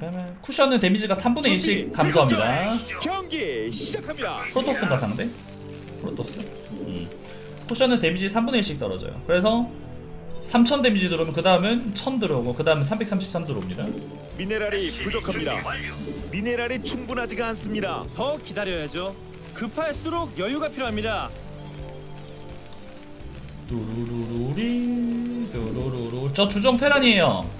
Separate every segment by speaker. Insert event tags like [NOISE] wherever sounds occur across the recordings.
Speaker 1: 빰빰빰빰. 쿠션은 데미지가 3분의 1씩 감소합니다.
Speaker 2: 경기 시작합니다.
Speaker 1: 프로토스인가 상대? 프로토스? 음. 쿠션은 데미지 3분의 1씩 떨어져요. 그래서 3000 데미지 들어오면 그 다음은 1000 들어오고 그 다음은 333 들어옵니다.
Speaker 2: 미네랄이 부족합니다. 미네랄이 충분하지가 않습니다.
Speaker 3: 더 기다려야죠. 급할수록 여유가 필요합니다.
Speaker 1: 뚜루루루리 뚜루루루 저 주정 테란이에요.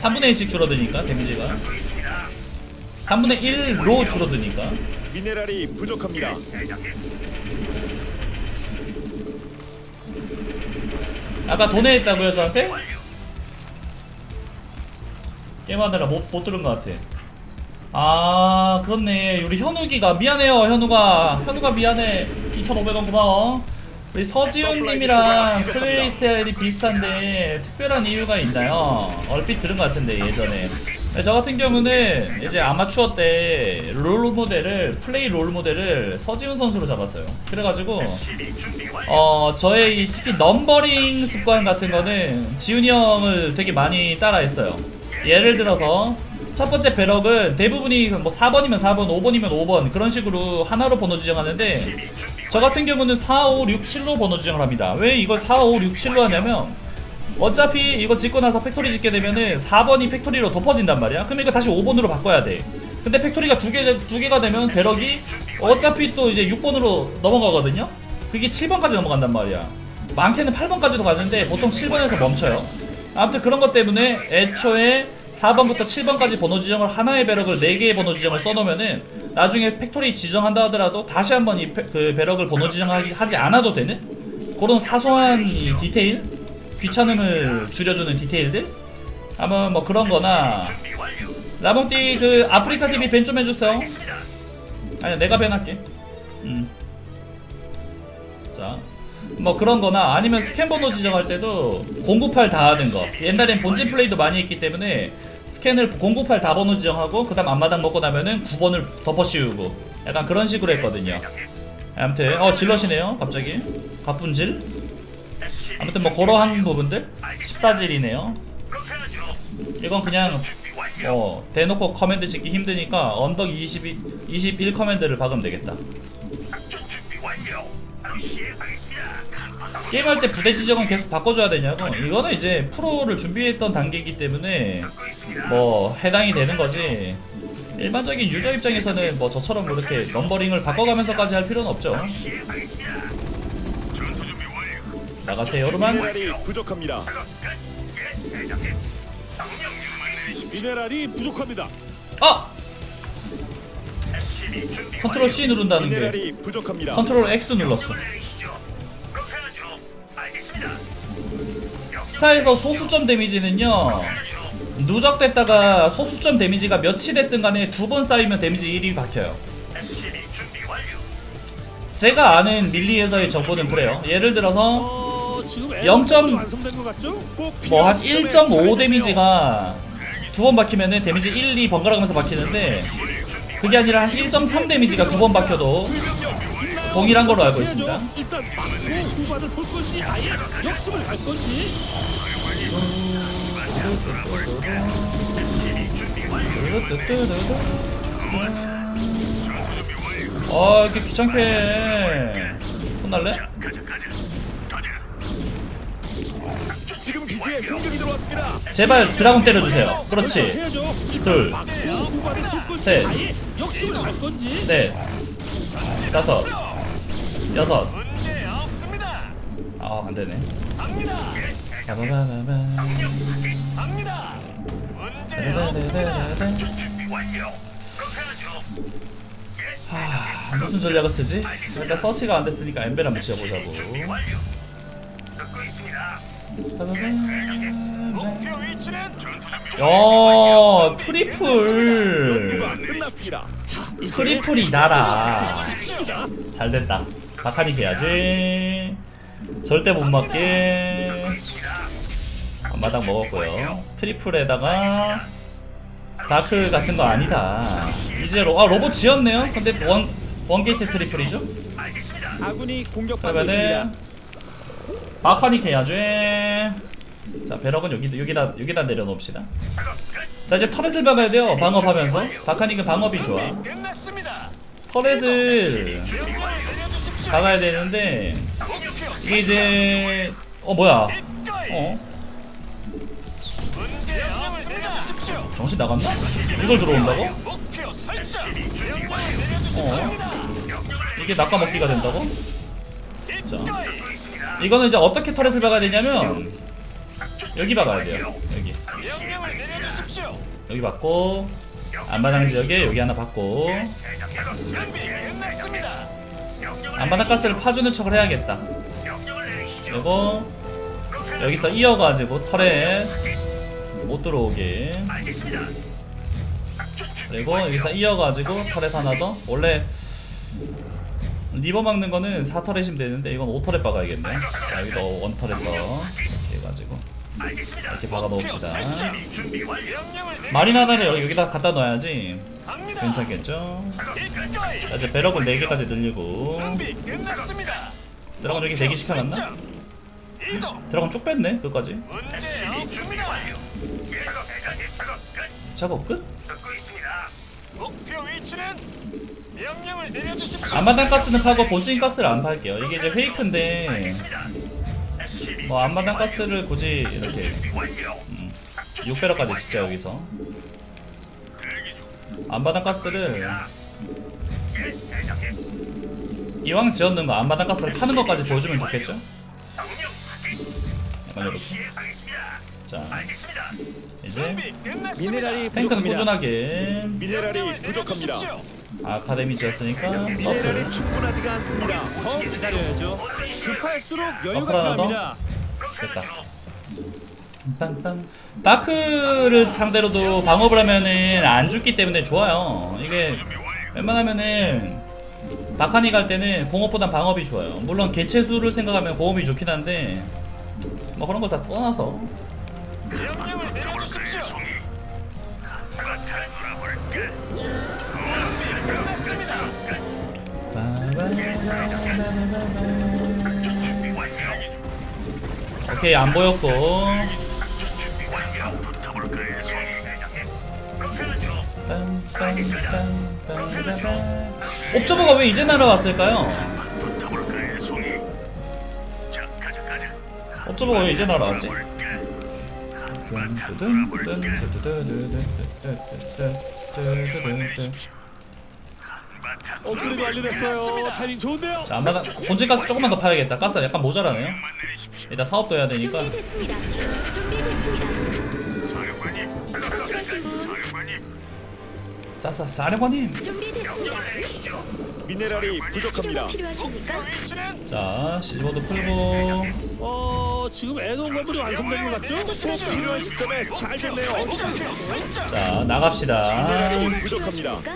Speaker 1: 3분의 1씩 줄어드니까 데미지가
Speaker 4: 듣고 있습니다.
Speaker 1: 3분의 1로 줄어드니까
Speaker 2: 미네랄이 부족합니다.
Speaker 1: 아까 돈에 있다고요 저한테? 게임하느라 못, 못 들은 것 같아 아 그렇네 우리 현욱이가 미안해요 현욱아 현욱아 미안해 2,500원 고마워 우리 서지훈님이랑 플레이 스타일이 비슷한데 특별한 이유가 있나요? 얼핏 들은 것 같은데 예전에 네, 저 같은 경우는 이제 아마추어 때 롤 모델을 플레이 롤 모델을 서지훈 선수로 잡았어요 그래가지고. 어 저의 이 특히 넘버링 습관 같은 거는 지훈이 형을 되게 많이 따라했어요. 예를 들어서 첫 번째 배럭은 대부분이 뭐 4번이면 4번, 5번이면 5번 그런 식으로 하나로 번호 지정하는데 저 같은 경우는 4, 5, 6, 7로 번호 지정을 합니다. 왜 이걸 4, 5, 6, 7로 하냐면 어차피 이거 짓고 나서 팩토리 짓게 되면은 4번이 팩토리로 덮어진단 말이야. 그럼 이거 다시 5번으로 바꿔야 돼. 근데 팩토리가 두 개, 두 개가 되면 배럭이 어차피 또 이제 6번으로 넘어가거든요? 그게 7번까지 넘어간단 말이야. 많게는 8번까지도 가는데 보통 7번에서 멈춰요. 아무튼 그런 것 때문에 애초에 4번부터 7번까지 번호 지정을 하나의 배럭을 4개의 번호 지정을 써놓으면은 나중에 팩토리 지정한다 하더라도 다시 한번 이 그 배럭을 번호 지정하기 하지 않아도 되는 그런 사소한 이 디테일 귀찮음을 줄여주는 디테일들 아마 뭐 그런 거나
Speaker 4: 준비 완료.
Speaker 1: 라몬띠 그 아프리카 TV 밴좀 해주세요. 아니 내가 밴할게 음. 자, 뭐 그런 거나 아니면 스캔 번호 지정할 때도 098 다 하는 거 옛날엔 본진 플레이도 많이 했기 때문에 스캔을 098다 번호 지정하고 그 다음 앞마당 먹고 나면은 9번을 덮어 씌우고 약간 그런 식으로 했거든요 아무튼 어 질러시네요 갑자기 가뿐질
Speaker 4: SCB
Speaker 1: 아무튼 뭐 그러한 부분들 14질이네요
Speaker 4: 그렇게 하죠.
Speaker 1: 이건 그냥. 어 대놓고 커맨드 짓기 힘드니까 언덕 22, 21 커맨드를 박으면 되겠다. 게임할 때 부대 지정은 계속 바꿔줘야 되냐고 이거는 이제 프로를 준비했던 단계이기 때문에. 뭐 해당이 되는 거지 일반적인 유저 입장에서는 뭐 저처럼 그렇게 넘버링을 바꿔가면서까지 할 필요는 없죠. 나가세요 여러분
Speaker 2: 미네랄이 부족합니다.
Speaker 3: 미네랄이 부족합니다.
Speaker 1: 아! 컨트롤 C 누른다는 게
Speaker 2: 미네랄이 부족합니다.
Speaker 1: 컨트롤 X 눌렀어. 스타에서 소수점 데미지는요. 누적됐다가 소수점 데미지가 몇이 됐든 간에 두 번 쌓이면 데미지 1이 박혀요. 제가 아는 밀리에서의 정보는 그래요 예를 들어서
Speaker 3: 어, 지금
Speaker 1: 0점
Speaker 3: 완성된 것 같죠?
Speaker 1: 꼭뭐한
Speaker 2: 필요한 시점에
Speaker 1: 1.5
Speaker 2: 처리되며
Speaker 1: 데미지가 두 번 박히면은 데미지 1, 2 번갈아 가면서 박히는데 그게 아니라 한 1.3 데미지가 두 번 박혀도 동일한 걸로 알고 있습니다.
Speaker 3: 일단 막고 후반을 볼 건지 아예 역습을 갈 건지
Speaker 1: 아 이렇게 귀찮게 해. 혼날래?
Speaker 2: 지금 기지에 공격이 들어왔습니다.
Speaker 1: 제발 드라곤 때려주세요 그렇지
Speaker 3: 해야죠. 일단
Speaker 1: 둘, 셋.
Speaker 3: 아예 역습을 갈 건지
Speaker 1: 넷 다섯 여섯
Speaker 4: 문제 없습니다.
Speaker 1: 아 안 되네
Speaker 4: 갑니다.
Speaker 1: 야바바바바.
Speaker 4: 갑니다. 문제 없습니다.
Speaker 1: 무슨 전략을 쓰지? 일단 서치가 안 됐으니까 엠벨 한번 지어보자고 야 트리플. 트리플이 나라. 잘 됐다 바카닉 해야지 절대 못 맞게 앞마당 먹었고요. 트리플에다가 다크 같은 거 아니다. 이제 로, 아 로봇 지었네요. 근데 원, 원게이트 트리플이죠?
Speaker 2: 아군이 공격받고
Speaker 1: 그러면은. 바카닉 해야지 자 배럭은 여기, 여기다 여기다 내려놓읍시다. 자 이제 터렛을 박아야 돼요. 방업하면서. 바카닉은 방업이 좋아. 터렛을. 박아야 되는데 이게 이제 어 뭐야? 어 정신 나갔나? 이걸 들어온다고?
Speaker 3: 내려주십시오.
Speaker 1: 이게 낚아먹기가 된다고?
Speaker 3: 입가에
Speaker 1: 이거는 이제 어떻게 터렛을 박아야 되냐면 여기 박아야 돼요 여기. 여기 받고 안마당 지역에 여기 하나
Speaker 3: 끝났습니다.
Speaker 1: 안마당 가스를 파주는 척을 해야겠다 그리고 여기서 이어가지고 터렛 못 들어오게 그리고 여기서 이어가지고 터렛 하나 더 원래 리버 막는 거는 4터렛이면 되는데 이건 5터렛 박아야겠네 자 여기다 원터렛 더 이렇게 해가지고 이렇게 박아 놓읍시다 마리나다를 여기, 여기다 갖다
Speaker 3: 내려갑니다.
Speaker 1: 괜찮겠죠? 자 이제 배럭을 4개까지 늘리고
Speaker 3: 준비 끝났습니다.
Speaker 1: 드라곤 여기 대기 시켜놨나?
Speaker 3: 이동.
Speaker 1: 드라곤 쭉 뺐네 그까지. 작업 끝?
Speaker 3: 목표 위치는 명령을 내려주십시오.
Speaker 1: 앞마당 가스는 파고 본진 가스를 안 팔게요. 이게 이제 페이크인데 뭐 앞마당 가스를 굳이 이렇게 음, 6배럭까지 진짜 여기서. 앞마당 가스를 이왕 지었는 거 앞마당 가스를 파는 것까지 보여주면 좋겠죠? 약간 이렇게 자 이제
Speaker 3: 준비 끝났습니다.
Speaker 2: 미네랄이
Speaker 1: 탱크는
Speaker 2: 부족합니다.
Speaker 1: 꾸준하게
Speaker 2: 미네랄이 부족합니다.
Speaker 1: 아카데미 지었으니까
Speaker 2: 미네랄이
Speaker 1: 서플
Speaker 2: 충분하지가 않습니다. 더 기다려야죠. 급할수록 여유가
Speaker 1: 서플 하나 더?
Speaker 2: 필요합니다.
Speaker 1: 됐다. 빰빰. 다크를 상대로도 방업을 하면은 안 죽기 때문에 좋아요. 이게 웬만하면은 바카니 갈 때는 공업보단 방업이 좋아요. 물론 개체 수를 생각하면 공업이 좋긴 한데 뭐 그런 거 다 떠나서
Speaker 3: 명령을 내려주십시오. 끝났습니다.
Speaker 1: 오케이 안 보였고. 옵저버가 왜 이제 날아왔을까요? 옵저버가 왜 이제 날아왔지?
Speaker 2: 업그레이드 완료됐어요. 타이밍 좋은데요.
Speaker 1: 자, 안마당 본진 가스 조금만 더 파야겠다. 가스 약간 모자라네요. 일단 사업도 해야 되니까.
Speaker 5: 준비됐습니다. 준비됐습니다. 호출하신 분
Speaker 1: 싸싸 사령관님.
Speaker 5: 준비됐습니다.
Speaker 2: 미네랄이
Speaker 5: 치료가
Speaker 2: 부족합니다.
Speaker 5: 필요하십니까?
Speaker 1: 자, 실버도 풀고.
Speaker 3: 어 지금 애동 건물이 완성된 것 같죠?
Speaker 5: 호출하신 분
Speaker 2: 필요한 시점에 잘 됐네요.
Speaker 1: 자, 나갑시다.
Speaker 2: 부족합니다.
Speaker 5: 필요하십니까?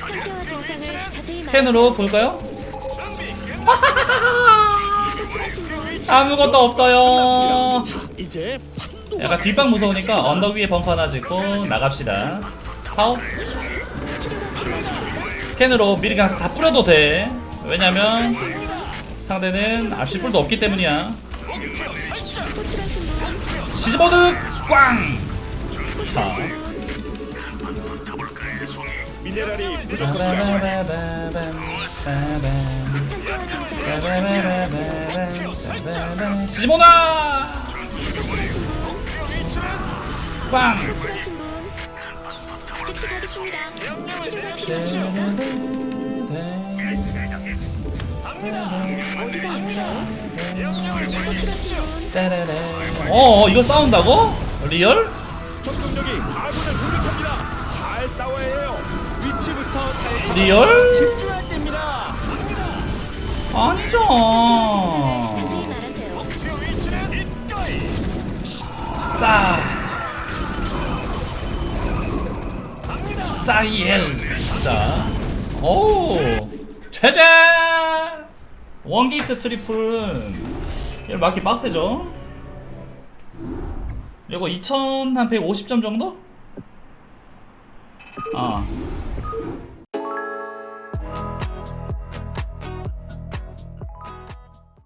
Speaker 5: 상태와 증상을 자세히
Speaker 1: 스캔으로 볼까요?
Speaker 5: 분 [LAUGHS]
Speaker 1: 아무것도 없어요.
Speaker 3: 이제 판도
Speaker 1: 약간 뒷방 무서우니까 언덕 위에 벙커 하나 짓고 나갑시다. 사업
Speaker 5: 치료가 필요하십니까?
Speaker 1: 스캔으로 미리 그냥 다 뿌려도 돼. 왜냐면 상대는 앞시뿔도 없기 때문이야.
Speaker 5: 호출하신 분
Speaker 1: 시즈버드 꽝! 자.
Speaker 2: 미네랄이 부족합니다.
Speaker 5: 상태와 증상을 자세히
Speaker 1: 시즈모나!
Speaker 5: 분
Speaker 1: 꽝!
Speaker 5: 호출하신 분 즉시 가겠습니다. 치료가 필요하십니까? 어디가 아프세요?
Speaker 1: 어, 이거 싸운다고? 리얼?
Speaker 2: 적군적이 아군을 공격합니다. 잘 싸워야 해요. 위치부터 잘 잡아
Speaker 1: 리얼?
Speaker 2: 집중해야 됩니다.
Speaker 1: 아니죠.
Speaker 5: 자세히 말하세요.
Speaker 3: 목표 위치는 입가에
Speaker 1: 싸 싸이엘 자, 오 최재 원게이트 트리플은 얘 맞기 빡세죠 이거 2150점 정도? 아